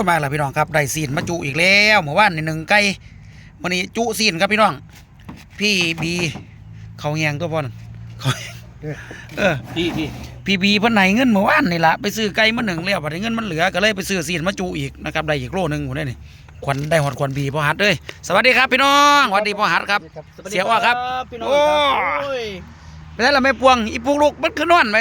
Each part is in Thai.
ยมาแล้วพี่น้องครับได้ซีนมาจุอีกแล้วเมื่อวานนี่หนึ่งไก่วันนี้จุซีนครับพี่น้อง พี่บีเขาแยงตัวพ่อนเขาเออพี่พี่พี่บีเพิ่นไหนเงินเมื่อวานนี่ละไปซื้อไก่มาหนึ่งแล้วบัดนี้เงินมันเหลือก็เลยไปซื้อซีนมาจุอีกนะครับได้อีกโลหนึงผมได้นี่ควันได้หอดควันบีพ่อฮัดเลยสวัสดีครับพี่น้องสวัสดีพ่อฮัดครับ เสียว่าครับพี่น้องโอ้ครับโอ้ยไปแล้วเราไม่ปวงอีปุกลูกมันคือนอนไป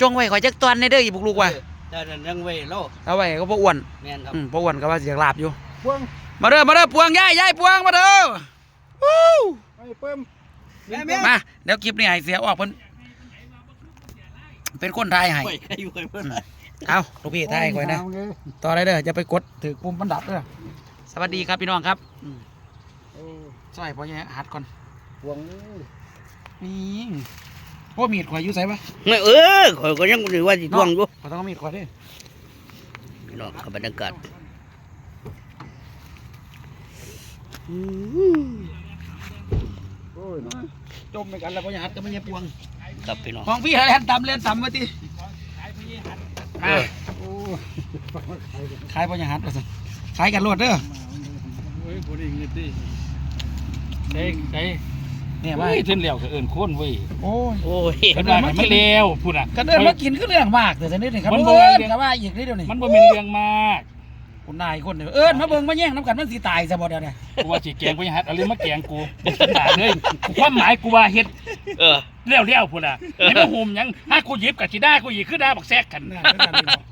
จงไว้ข่อยจักตอนในเด้ออีปุกลูกว่ะ ได้ได้ยังเว้ยโลเอาไว้ก็บ่อ้วนแม่นครับอืมบ่อ้วนก็ว่าสิอยากลาบอยู่ พวงมาเด้อมาเด้อปวงยายยายปวงมาเด้อวู้ไอ้เปิ้มแม่แม่มาเดี๋ยวคลิปนี้ให้เสียออกเพิ่นเป็นคนไทยให้โอ้ยใครอยู่ใครเพิ่นเอาลูกพี่ไทยข่อยนะเาเลยต่อได้เด้อจะไปกดถือปุ่มมันดับเด้อสวัสดีครับพี่น้องครับอืมโอ้ซอยพ่อใหญ่หัดก่อนพวงนี่ พวกมีดข่อยอยู่ไสปะไม่เออข่อยก็ยังรู้ว่าสิทวงอยู่ข่อยต้องเอามีดข่อยเด้อพี่น้องกับบรรยากาศโอ้ยจมไปกันแล้วพ่อใหญ่หัดก็ไม่ใช่ปวงครับพี่น้องของพี่อะไรตำเล่นตำมาติเออโอ้ยขายพ่อใหญ่หัดว่าซั่นขายกันรวดเด้อเฮ้ยบ่ได้เงินดิใช่ใช่ เนี่ยว่าว่าเส้นเหลวก็เอิ่นโคนเว้ยโอ้ย โอ้ยกระดาษมันเลวพูดอะก็เดินมากินก็เรื่องมากแต่ทีนี้นี่ครับมันบ่เอิ้แม่นนก็ว่าอีกนิดเดียวนี่มันบ่เป็นเรื่องมากคุณนายคนเดียวเอิ้นมาเบิ่งมาแย่งน้ำกันมันสิตายซะบ่เดี๋ยวนี้กูว่าสิแกงกูยังหัดเอาเรื่องมาแกงกูด่าเลยความหมายกูว่าเฮ็ดเออ เลี้ยวๆพูดอะไม่มาหุ่มหยังถ้ากูหยิบกับสิได้กูหยิบคือได้บักแซกกันน่าเป็นแบบนี้เนาะ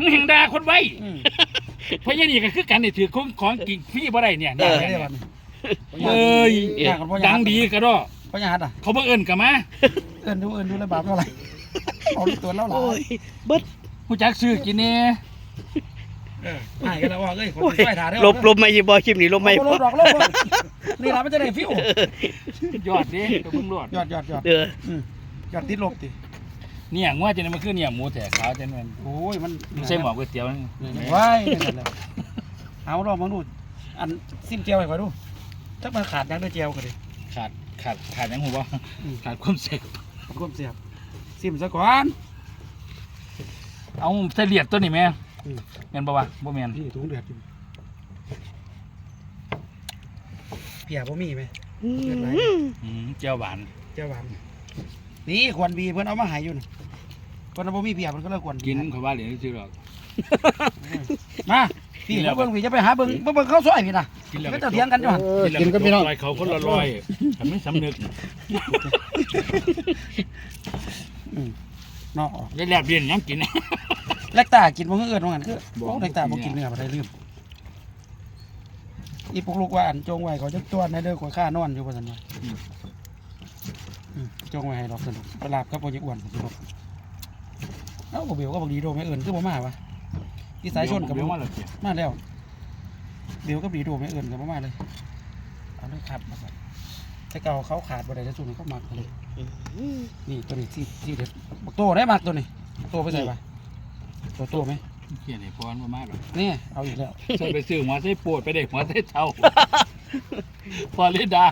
มึงแห่งด่าคนไว้อืมเพราะอย่างนี้ก็คือกันนี่ถือของของกินฟรีบ่ได้เนี่ยได้เนี่ยได้เนี่ยวันนี้ เอ้ยย่างกันพ่อใหญ่ดังดีก็ดอพ่อใหญ่หัดอะเขาบ่เอิ้นกันมาเอิ้นดูเอิ้นดูแล้วบาปเท่าไหร่เอาลูกตัวแล้วหลาโอ้ย ยเบิดผู้จักซื้อกินแน่เออให้กันแล้วว่าเอ้ยคนช่วยถ่ายได้อลบลบไม่ใช่บ่คลิปนี้ลบไม่ลบ่บดอกลบดอกนี่ล่ะมันจะได้ฟิวยอดดิก็เพิ่งรอดยอดยอดยอดเอออืมยอดติดลบติเนี่ยงว่าจะได้มาคือเนี่ยหมูแต่ขาวจังนั้นโอ้ยมันไม่ใช่หมอก๋วยเตี๋ยวนี่ว้ายนั่นแหละเอาลองมาดูอันซิมเจียวให้ข่อยดู ถ้ามันขาดยังได้เจียวก็ดิขาดขาดขาดหยังหัวอืมขาดความเสกขอบคุณเสียบซิมซะก่อนเอาใส่เลียดตัวนี้แม่อืม แม่นบ่วะบ่แม่นพี่ถุงเดือดอยู่เพียบ่มีไหมอืมอืมเจียวหวาน เจ้าหวานนี่ควรบีเพิ่นเอามาใหายอยู่นี่เพิ่นเอาบ่มีเพียเพิ่นก็เลยควรบีกินให้เขาว่าเหลือซื้อหรอกมา พี่มาเบิ่งพี่จะไปหาเบิ่งเบิ่งเบิ่งข้าวซอยพี่น่ะกินแล้วก็จะเถียงกันอยู่หั่นเออกินก็พี่น้องลอยเขาคนละลอยทำให้สำนึกเนาะได้แลบเรียนหยังกินเล็กตากินบ่คือเอิ้นว่างั้นคือบ่โอ้เล็กตาบ่กินเนื้อบ่ได้ลืมอีพวกลูกว่าอันจงไว้เขาจะตัวในเด้อขอยค่านอนอยู่ว่าซั่นว่าอืมจงไว้ให้ดอกสนุกไปลาบกับบ่จะอ้วนผมสิบอกเอ้าบ่เบียวก็บ่ดีโดไม่เอิ้นคือบ่มาวะ ที่สายชนกับเดี๋ยวบ่มาแล้วเจียมาแล้วเบียวกับดีโดไม่เอิ้นกับบ่มาเลยเอาเลยครับมาครับแต่เก่าเขาขาดบ่ได้แต่ซุนเขามักเลย นี่ตัวนี้ที่ที่เด็ดบักโตได้มักตัวนี้โตไปใส่ปะตัวโตไหมเขียนให้พรบ่มาหรอกนี่เอาอีกแล้วใส่ไปซื้อหัวใส่ปวดไปได้หัวใส่เท้าพอเลยได้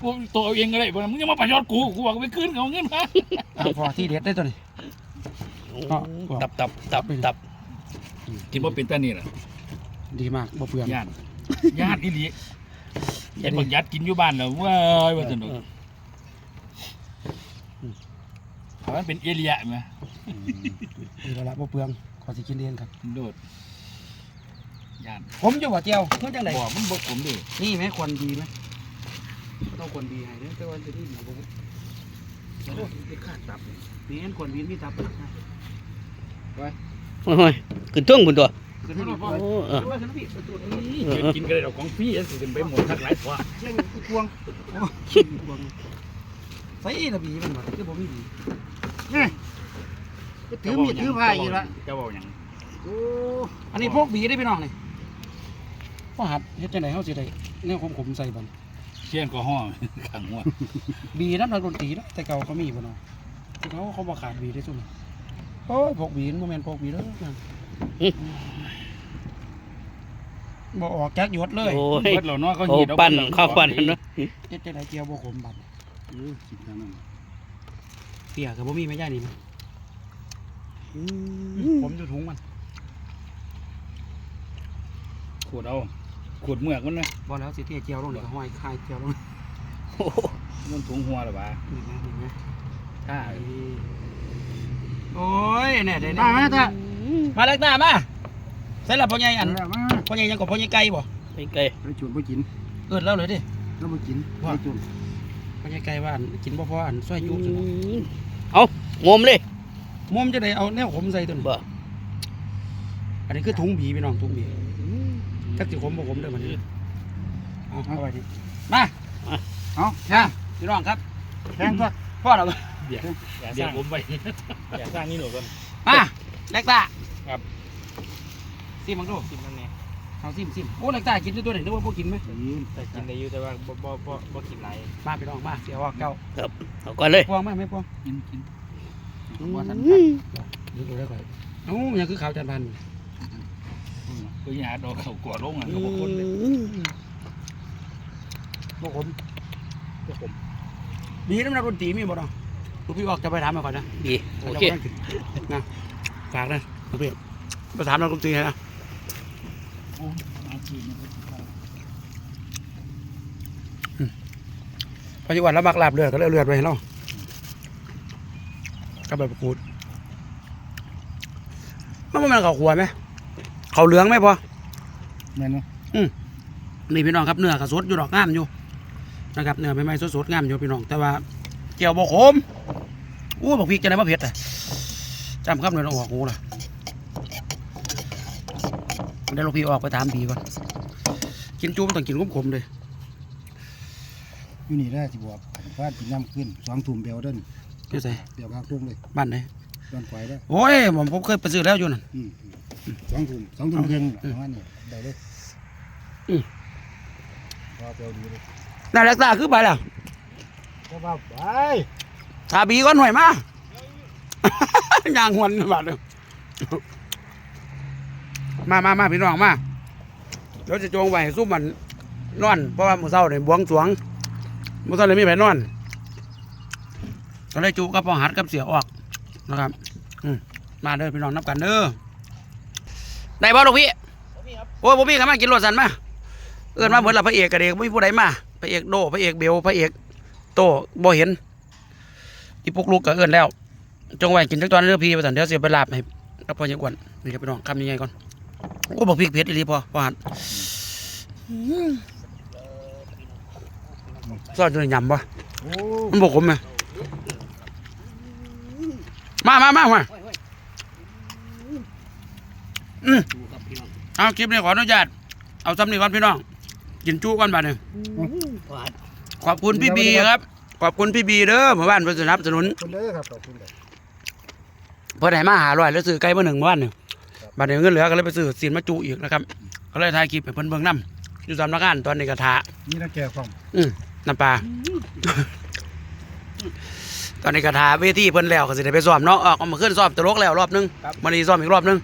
กูตัวเอาเองก็ได้บ่มึงจะมาประชดกูกูบอกไปขึ้นเอาเงินมาเอาพอที่เด็ดได้ตัวนี้ก็บอกตับตับตับตับ กินบ่เป็นตานี่ล่ะดีมากบ่เปลืองญาติญาติอีหลีเห็นบักยัดกินอยู่บ้านแล้วว้ายว่าสนุกเพราะมันเป็นเอเลียไหมดีแล้วละบ่เปลืองขอสิกินเองครับโดดญาติผมอยู่ว่าเจียวเมื่อจังไดบอกมันบอกผมดินี่ไหมควรดีไหมต้องควรดีให้เด้อแต่ว่าจะนี่ดีบ่โอ้ยเป็นขาดตับนี่เห็นควรดีมีตับนะ โอ้ยขึ้นทุ่งบุญตัวขึ้นมาหน่อยพ่อโอ้เออขึ้นมาขึ้นมาพี่ไปตรวจนี่เออเออกินก็ได้ดอกของพี่สิเป็นไปหมดทักหลายตัวเชี่ยงอีพวงโอ้ยพวงใส่ระบีมันมาคือบ่มีบีถือมีดถือพายอยู่ละจะบอกหยังโอ้อันนี้พวกบีได้พี่น้องนี่พ่อหัดเฮ็ดจังไดเฮาสิได้แนวขมๆใส่บันเชี่ยนก็ห้อขังหัวบีน้ำนักดนตรีเนาะแต่เก่าเขามีบ่เนาะแต่เขาเขาบ่ขาดบีได้ซุ่ม โอ้ยพวกบีมันบ่แม่นพวกบีเด้อนั่นบ่ออกจากหยดเลยโอ้ย เบิดเราเนาะเขาโอ้หีดเอาปั้นเบิดเราข้าวปั้นเนาะเฮ็ดจังไดเจียวบ่ขมบัดเออกินเท่านั้นเปียก็บ่มีแม่ย่านี่มั้ยอืผมมอยู่ถุงมันขูดเอาขูดเมือกมันนะบอแล้วสิที่เจียวลงนี่ก็ห้อยคายเจียวลงโอ้โหมันถุงหัวหรือเปล่านี่นะนี่นะถ้า โอ้ยเนี่ยเดี๋ยวมาไหมท่ามาเล็กหน้ามาใส่ละพ่อใหญ่อันมามาพ่อใหญ่ยังกับพ่อใหญ่ไก่บ่ไปไกลไปจุนไปกินเกิดแล้วเลยดิแล้วไปกินไปจุนพ่อใหญ่ไก่ว่าอันกินบ่พออันซอยจุจังเอางมเลยมุมจะได้เอาแนวขมใส่ตัวนี้บ่อันนี้คือถุงผีพี่น้องถุงผีจักสิขมบ่ขมเด้อมันนี้เอาเอาไว้ดิมาเอาแข่งพี่น้องครับแข่งก็พ่อเรา เดี๋ยวเดี๋ยวผมไปอยากสร้างนี่หนูก่อนมาเล็กตาครับ ซิมมังดูกินนั่นเองเอาซิมซิมโอ้เล็กตากินด้วยตัวไหนนึกว่าพวกกินไหมยืนแต่กินได้อยู่แต่ว่าบ่บ่บ่บ่กินหลายมาพี่น้องมาเสียว่าเก่าเอาก่อนเลยพวงไหมไม่พวงกินกินว่าทันดูดูได้ก่อนเอ้ายังคือข่าวจันพันธุ์ก็ยังหาดอกเขากวดลงอะเขาบอกคนเลยพวกผมพวกผมดีน้ำหนักดนตรีมีบ่น้อง ลูกพี่ออกจะไปถามมาก่อนนะดีโอเคนะฝากนะลูกพี่ไปถามนักดนตรีให้นะโอ้อาชีพมันก็ปัจจุบันเรามักลาบเลือดก็เลยเอาเลือดไปให้เรากับแบบกูดมันบ่แมันเขาขัวไหมเขาเหลืองไหมพอแม่นบ่นี่พี่น้องครับเนื้อกระสดอยู่ดอกงามอยู่นะครับเนื้อใหม่ๆสดๆงามอยู่พี่น้องแต่ว่า เจียวบกขมอู้บอกพริกจะได้มาเผ็ดอะจำคำเลยต้องออกหูล่ะเดี๋ยวหลูกพี่ออกไปถามผีก่อน กินจุ้มต้องกินขมๆเลยอยู่นี่ได้สิบอกฟาดกินน้ำขึ้นสองถุ่มเบลเดินอยู่ไสเดี๋ยวพักลงเลยบ้านไหนบ้านไฟได้โอ้ยผมผมเคยไปซื้อแล้วอยู่นั่นอืมอืมสองถุ่มสองถุ่มเพียงประมาณนี้ได้เลยอืมพอเบลดีเลยน่ารักตาคือไปแล้ว ก็ว่าไปถาบีก่อนหน่อยมาย่างหวนบาดเลยมามามาพี่น้องมาเดี๋ยวจะจงไว้ให้ซุ่มมันนอน เพราะว่ามือเช้าเนี่ยบวงสวงมือเช้าเลยมีแผนนอนก็เลยจุกับพอหัดกับเสียออกนะครับ อืมาเด้อพี่น้องนับกันเด้อได้บ่ลูกพี่โอ้ยบ่มีกันมากินรสสันมาเอิ้นมาเหมือนละพระเอกกะเด็กไม่มีผู้ใดมาพระเอกโดพระเอกเบลพระเอก โตบ่เห็นอีปุกลูกก็เอิ้นแล้ว จงไว้กินจักตอนเรือพีไปสันเดี๋ยวเสียไปลาบให้กับพ่อยังกวนนี่ครับพี่น้องคำยังไงก่อนโอ้บอกพริกเผ็ดอีหลีพอพอหันอื้อซอสจนยำปะมันบอกผมไหมมามามามาอืมเอาคลิปนี้ขออนุญาตเอาซ้ำนี่ก่อนพี่น้อง กินจู้ก่อนบาดเนี่ยหวาน ขอบคุณพี่บีครับ ขอบคุณพี่บีเด้อหมู่บ้านเพื่อสนับสนุนคนเลยครับขอบคุณครับเพิ่นให้มาหาร้อยแล้วซื้อไก่มาหนึ่งบ้านหนึ่งบัดนี้เงินเหลือก็เลยไปซื้อสินมาจุอีกนะครับก็เลยถ่ายคลิปให้เพิ่นเบิ่งนํอยู่สำนักงานตอนนี้กระทานี่นะแก่ความอืมน้ำปลาตอนนี้กระทาเวทีเพิ่นแล้วก็สิได้ไปซ้อมเนาะออกมาขึ้นซ้อมตลกแล้วรอบหนึงมาดีซ้อมอีกรอบหนึง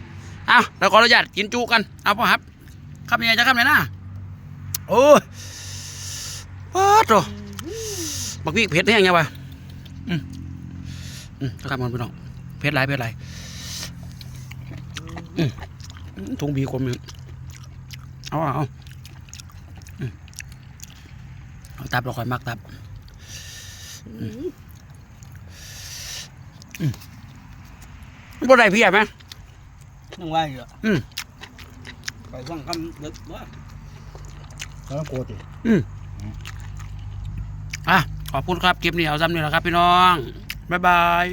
อ้าวแล้วขออนุญาตกินจุกันเอาพ่อครับคำยังไงจะคำไหนนะโอ้ ยโอ้โตบักพี่เผ็ดแห้งยังวะอืมอืมจะคำกันพี่น้องเผ็ดหลายเผ็ดหลายอืมถุงบีคมอยู่เอาเอาเอาอืมเอาตับเราคอยมักตับบ่ได้เพียไหมนั่งว่าอยู่อืมไปฟังคำดึกว่าแล้วโกติ อะขอบคุณครับคลิปนี้เอาซ้ำนี่แหละครับพี่น้องบ๊ายบาย